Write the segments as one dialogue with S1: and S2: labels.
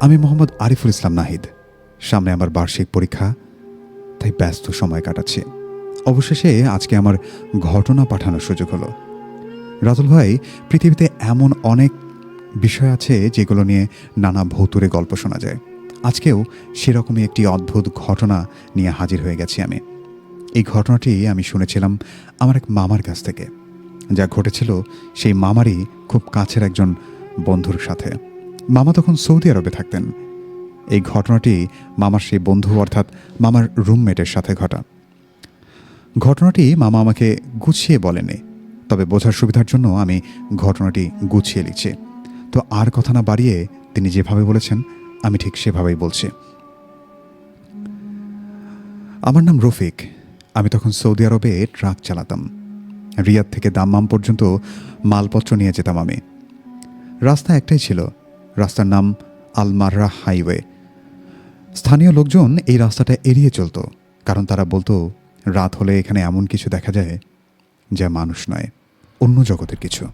S1: আমি মোহাম্মদ আরিফুল ইসলাম নাহিদ। সামনে আমার বার্ষিক পরীক্ষা, তাই ব্যস্ত সময় কাটাচ্ছি। অবশেষে আজকে আমার ঘটনা পাঠানোর সুযোগ হলো। রাতুল ভাই, পৃথিবীতে এমন অনেক বিষয় আছে যেগুলো নিয়ে নানা ভৌতুরে গল্প শোনা যায়। আজকেও সেরকমই একটি অদ্ভুত ঘটনা নিয়ে হাজির হয়ে গেছি আমি। এই ঘটনাটি আমি শুনেছিলাম আমার এক মামার কাছ থেকে। যা ঘটেছিল সেই মামারই খুব কাছের একজন বন্ধুর সাথে। মামা তখন সৌদি আরবে থাকতেন। এই ঘটনাটি মামার সেই বন্ধু, অর্থাৎ মামার রুমমেটের সাথে ঘটা। ঘটনাটি মামা আমাকে গুছিয়ে বলেনি, তবে বোঝার সুবিধার জন্য আমি ঘটনাটি গুছিয়ে লিখছি। তো আর কথা না বাড়িয়ে তিনি যেভাবে বলেছেন, আমি ঠিক সেভাবেই বলছি। আমার নাম রফিক। আমি তখন সৌদি আরবে ট্রাক চালাতাম। রিয়াদ থেকে দাম্মাম পর্যন্ত মালপত্র নিয়ে যেতাম আমি। রাস্তা একটাই ছিল রাস্তার নাম আলমাররা হাইওয়ে। স্থানীয় লোকজন এই রাস্তাটা এড়িয়ে চলতো, কারণ তারা বলতো, রাত হলে এখানে এমন কিছু দেখা যায় যা মানুষ নয়, অন্য জগতের কিছু।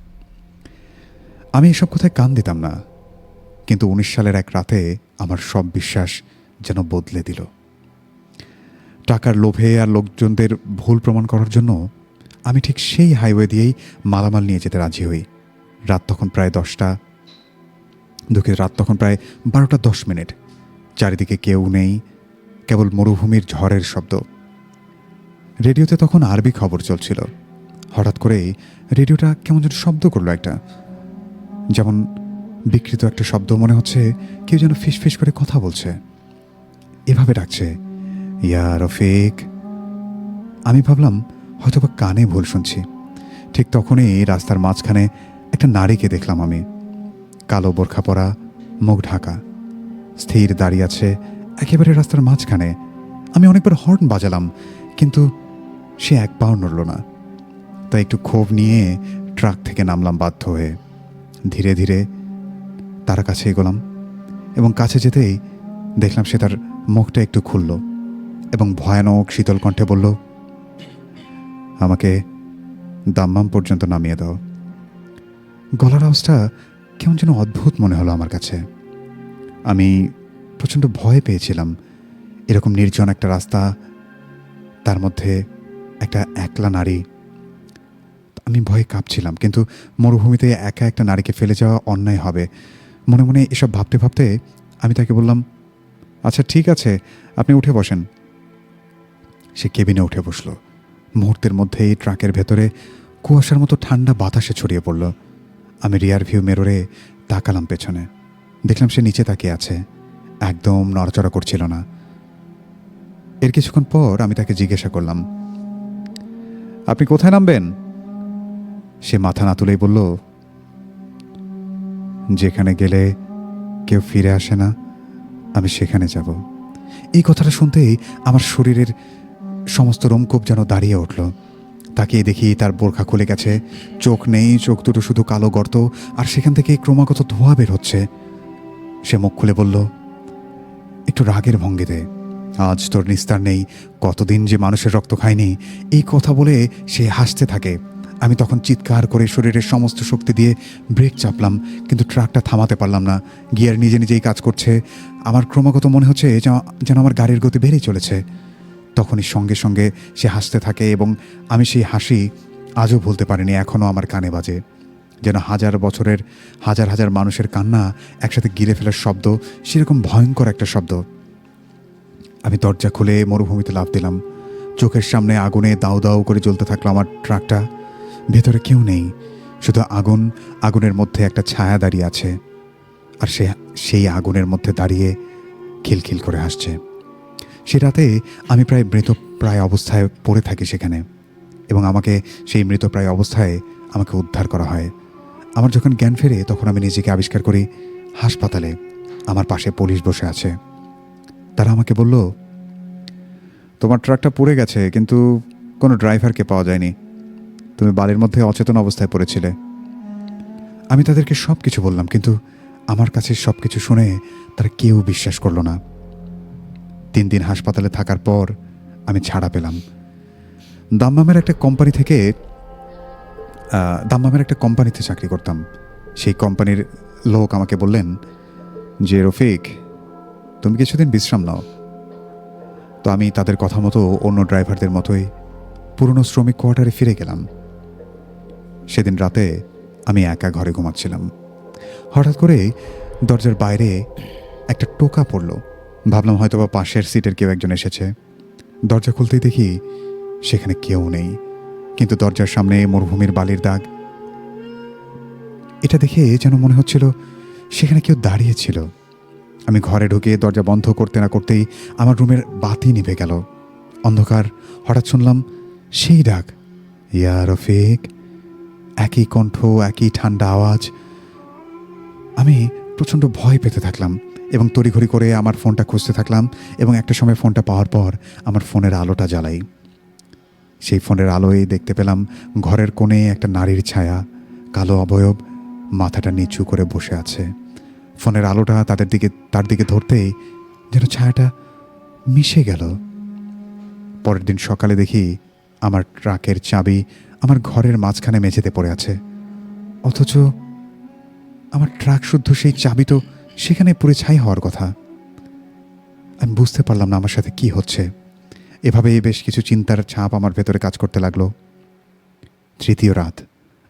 S1: আমি এসব কথায় কান দিতাম না, কিন্তু উনিশ সালের এক রাতে আমার সব বিশ্বাস যেন বদলে দিল। টাকার লোভে আর লোকজনদের ভুল প্রমাণ করার জন্য আমি ঠিক সেই হাইওয়ে দিয়েই মালামাল নিয়ে যেতে রাজি হই। রাত তখন প্রায় দশটা দুঃখের রাত তখন প্রায় বারোটা দশ মিনিট। চারিদিকে কেউ নেই, কেবল মরুভূমির ঝড়ের শব্দ। রেডিওতে তখন আরবি খবর চলছিল। হঠাৎ করেই রেডিওটা কেমন যেন শব্দ করল একটা। যেমন বিকৃত একটা শব্দ মনে হচ্ছে, কেউ যেন ফিস ফিস করে কথা বলছে। এভাবে ডাকছে, ইয়া রফিক। আমি ভাবলাম, হয়তোবা কানে ভুল শুনছি। ঠিক তখনই রাস্তার মাঝখানে একটা নারীকে দেখলাম আমি। কালো বোরখা পরা, মুখ ঢাকা। স্থির দাঁড়িয়ে আছে একেবারে রাস্তার মাঝখানে। আমি অনেকবার হর্ন বাজালাম, কিন্তু সে এক পাও নড়ল না। তাই একটু ক্ষোভ নিয়ে ট্রাক থেকে নামলাম বাধ্য হয়ে। ধীরে ধীরে তার কাছে এগোলাম এবং কাছে যেতেই দেখলাম সে তার মুখটা একটু খুলল এবং ভয়ানক শীতল কণ্ঠে বলল, আমাকে দাম্মাম পর্যন্ত নামিয়ে দাও। গলার আওয়াজটা কেমন যেন অদ্ভুত মনে হলো আমার কাছে। আমি প্রচণ্ড ভয় পেয়েছিলাম। এরকম নির্জন একটা রাস্তা, তার মধ্যে একটা একলা নারী। আমি ভয়ে কাঁপছিলাম, কিন্তু মরুভূমিতে একা একটা নারীকে ফেলে যাওয়া অন্যায় হবে। মনে মনে এসব ভাবতে ভাবতে আমি তাকে বললাম আচ্ছা ঠিক আছে, আপনি উঠে বসেন। সে কেবিনে উঠে বসল। মুহূর্তের মধ্যেই ট্রাকের ভেতরে কুয়াশার মতো ঠান্ডা বাতাসে ছড়িয়ে পড়ল। আমি রিয়ার ভিউ মেরোরে তাকালাম পেছনে। দেখলাম সে নিচে তাকিয়ে আছে। একদম নড়াচড়া করছিল না। এর কিছুক্ষণ পর আমি তাকে জিজ্ঞাসা করলাম, আপনি কোথায় নামবেন? সে মাথা না তুলেই বলল, যেখানে গেলে কেউ ফিরে আসে না, আমি সেখানে যাব। এই কথাটা শুনতেই আমার শরীরের সমস্ত রোমকূপ যেন দাঁড়িয়ে উঠল। তাকিয়ে দেখি তার বোরখা খুলে গেছে। চোখ নেই, চোখ দুটো শুধু কালো গর্ত, আর সেখান থেকে ক্রমাগত ধোঁয়া বের হচ্ছে। সে মুখ খুলে বলল, একটু রাগের ভঙ্গিতে আজ তোর নিস্তার নেই। কতদিন যে মানুষের রক্ত খায়নি এই কথা বলে সে হাসতে থাকে। আমি তখন চিৎকার করে শরীরের সমস্ত শক্তি দিয়ে ব্রেক চাপলাম, কিন্তু ট্রাকটা থামাতে পারলাম না। গিয়ার নিজে নিজেই কাজ করছে। আমার ক্রমাগত মনে হচ্ছে যেন- যেন আমার গাড়ির গতি বেড়েই চলেছে। তখনই সঙ্গে সঙ্গে সে হাসতে থাকে এবং আমি সেই হাসি আজও ভুলতে পারিনি, এখনও আমার কানে বাজে। যেন হাজার বছরের, হাজার হাজার মানুষের কান্না একসাথে গিলে ফেলার শব্দ সেরকম ভয়ঙ্কর একটা শব্দ। আমি দরজা খুলে মরুভূমিতে লাফ দিলাম। চোখের সামনে আগুনে দাউ দাউ করে জ্বলতে থাকল আমার ট্রাকটা। ভেতরে কেউ নেই, শুধু আগুন, আগুনের মধ্যে একটা ছায়া দাঁড়িয়ে আছে। আর সে, সেই আগুনের মধ্যে দাঁড়িয়ে খিলখিল করে হাসছে। সে রাতে আমি প্রায় মৃতপ্রায় অবস্থায় পড়ে থাকি সেখানে এবং আমাকে সেই মৃতপ্রায় অবস্থায় আমাকে উদ্ধার করা হয়। আমার যখন জ্ঞান ফেরে তখন আমি নিজেকে আবিষ্কার করি হাসপাতালে, আমার পাশে পুলিশ বসে আছে। তারা আমাকে বলল, তোমার ট্রাকটা পড়ে গেছে, কিন্তু কোনো ড্রাইভারকে পাওয়া যায়নি। তুমি বাড়ির মধ্যে অচেতন অবস্থায় পড়েছিলে। আমি তাদেরকে সব কিছু বললাম, কিন্তু আমার কাছে সব কিছু শুনে তারা কেউ বিশ্বাস করল না। তিন দিন হাসপাতালে থাকার পর আমি ছাড়া পেলাম। দাম্মামের একটা কোম্পানি থেকে দাম্মামের একটা কোম্পানিতে চাকরি করতাম। সেই কোম্পানির লোক আমাকে বললেন যে, রফিক, তুমি কিছুদিন বিশ্রাম নাও। তো আমি তাদের কথা মতো অন্য ড্রাইভারদের মতোই পুরনো শ্রমিক কোয়ার্টারে ফিরে গেলাম। সেদিন রাতে আমি একা ঘরে ঘুমাচ্ছিলাম। হঠাৎ করে দরজার বাইরে একটা টোকা পড়ল। ভাবলাম হয়তো বা পাশের সিটের কেউ একজন এসেছে। দরজা খুলতেই দেখি সেখানে কেউ নেই। কিন্তু দরজার সামনে মরুভূমির বালির দাগ। এটা দেখে যেন মনে হচ্ছিল সেখানে কেউ দাঁড়িয়ে ছিল। আমি ঘরে ঢুকে দরজা বন্ধ করতে না করতেই আমার রুমের বাতি নিভে গেল। অন্ধকার, হঠাৎ শুনলাম সেই ডাক। ইয়া রফিক। একই কণ্ঠ, একই ঠান্ডা আওয়াজ। আমি প্রচণ্ড ভয় পেতে থাকলাম। এবং তড়িঘড়ি করে আমার ফোনটা খুঁজতে থাকলাম এবং একটা সময় ফোনটা পাওয়ার পর আমার ফোনের আলোটা জ্বালাই। সেই ফোনের আলোয় দেখতে পেলাম ঘরের কোণে একটা নারীর ছায়া, কালো অবয়ব, মাথাটা নিচু করে বসে আছে। ফোনের আলোটা তাদের দিকে, তার দিকে ধরতেই যেন ছায়াটা মিশে গেল। পরের দিন সকালে দেখি আমার ট্রাকের চাবি আমার ঘরের মাঝখানে মেঝেতে পড়ে আছে। অথচ আমার ট্রাক শুদ্ধ সেই চাবি তো সেখানে পুরে ছাই হওয়ার কথা। আমি বুঝতে পারলাম না আমার সাথে কি হচ্ছে। এভাবেই বেশ কিছু চিন্তার ছাপ আমার ভেতরে কাজ করতে লাগল। তৃতীয় রাত,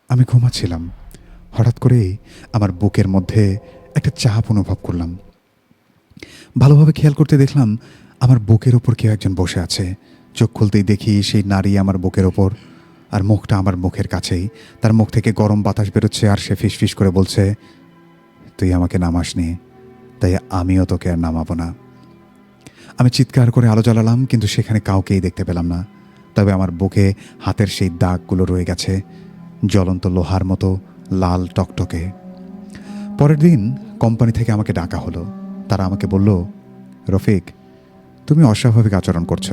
S1: আমি ঘুমাচ্ছিলাম। হঠাৎ করেই আমার বুকের মধ্যে একটা চাপ অনুভব করলাম। ভালোভাবে খেয়াল করতে দেখলাম আমার বুকের ওপর কেউ একজন বসে আছে। চোখ খুলতেই দেখি সেই নারী আমার বুকের ওপর আর মুখটা আমার মুখের কাছেই। তার মুখ থেকে গরম বাতাস বেরোচ্ছে আর সে ফিসফিস করে বলছে তুই আমাকে নামাসনি, তাই আমিও তোকে আর নামাবো না। আমি চিৎকার করে আলো জ্বালালাম, কিন্তু সেখানে কাউকেই দেখতে পেলাম না। তবে আমার বুকে হাতের সেই দাগগুলো রয়ে গেছে, জ্বলন্ত লোহার মতো লাল টকটকে। পরের দিন কোম্পানি থেকে আমাকে ডাকা হলো। তারা আমাকে বলল, রফিক, তুমি অস্বাভাবিক আচরণ করছ।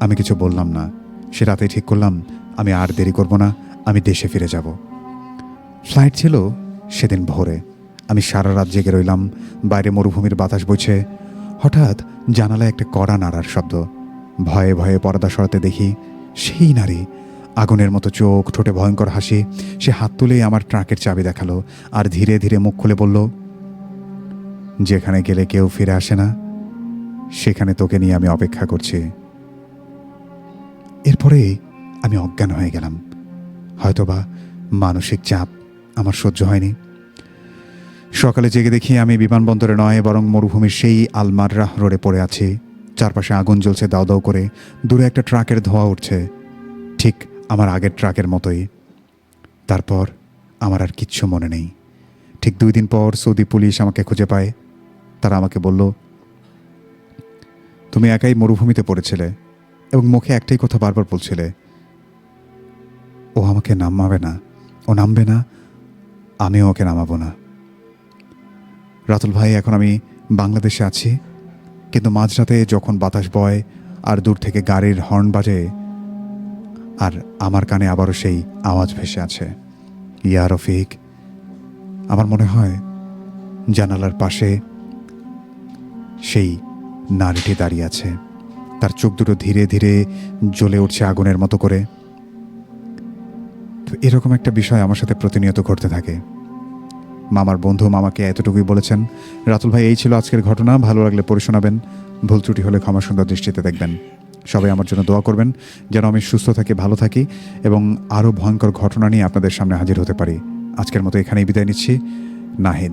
S1: আমি কিছু বললাম না। সে রাতেই ঠিক করলাম, আমি আর দেরি করব না, আমি দেশে ফিরে যাব। ফ্লাইট ছিল সেদিন ভোরে আমি সারা রাত জেগে রইলাম, বাইরে মরুভূমির বাতাস বইছে। হঠাৎ জানালায় একটা কড়া নাড়ার শব্দ। ভয়ে ভয়ে পর্দা সরাতে দেখি সেই নারী। আগুনের মতো চোখ, ঠোঁটে ভয়ঙ্কর হাসি। সে হাত তুলেই আমার ট্রাকের চাবি দেখাল আর ধীরে ধীরে মুখ খুলে বলল, যেখানে গেলে কেউ ফিরে আসে না, সেখানে তোকে নিয়ে আমি অপেক্ষা করছি। এরপরে আমি অজ্ঞান হয়ে গেলাম। হয়তোবা মানসিক চাপ আমার সহ্য হয়নি। সকালে জেগে দেখি আমি বিমানবন্দরে নয়, বরং মরুভূমির সেই আলমাররা রোডে পড়ে আছি। চারপাশে আগুন জ্বলছে দাও দাও করে, দূরে একটা ট্রাকের ধোঁয়া উঠছে। ঠিক আমার আগের ট্রাকের মতোই। তারপর আমার আর কিচ্ছু মনে নেই। ঠিক দুই দিন পর সৌদি পুলিশ আমাকে খুঁজে পায়। তারা আমাকে বলল, তুমি একাই মরুভূমিতে পড়েছিলে এবং মুখে একটাই কথা বারবার বলছিলে। ও আমাকে নামাবে না, ও নামবে না আমিও ওকে নামাবো না। রাতুল ভাই, এখন আমি বাংলাদেশে আছি। কিন্তু মাঝরাতে যখন বাতাস বয় আর দূর থেকে গাড়ির হর্ন বাজে, আর আমার কানে আবারও সেই আওয়াজ ভেসে আছে। ইয়া রফিক, আমার মনে হয় জানালার পাশে সেই নারীটি দাঁড়িয়ে আছে। তার চোখ দুটো ধীরে ধীরে জ্বলে উঠছে আগুনের মতো করে। এরকম একটা বিষয় আমার সাথে প্রতিনিয়ত ঘটতে থাকে। মামার বন্ধু মামাকে এতটুকুই বলেছেন, রাতুল ভাই, এই ছিল আজকের ঘটনা, ভালো লাগলে পড়ে শোনাবেন। ভুল ত্রুটি হলে ক্ষমা সুন্দর দৃষ্টিতে দেখবেন। সবাই আমার জন্য দোয়া করবেন, যেন আমি সুস্থ থাকি, ভালো থাকি এবং আরও ভয়ঙ্কর ঘটনা নিয়ে আপনাদের সামনে হাজির হতে পারি। আজকের মতো এখানেই বিদায় নিচ্ছি। নাহিদ।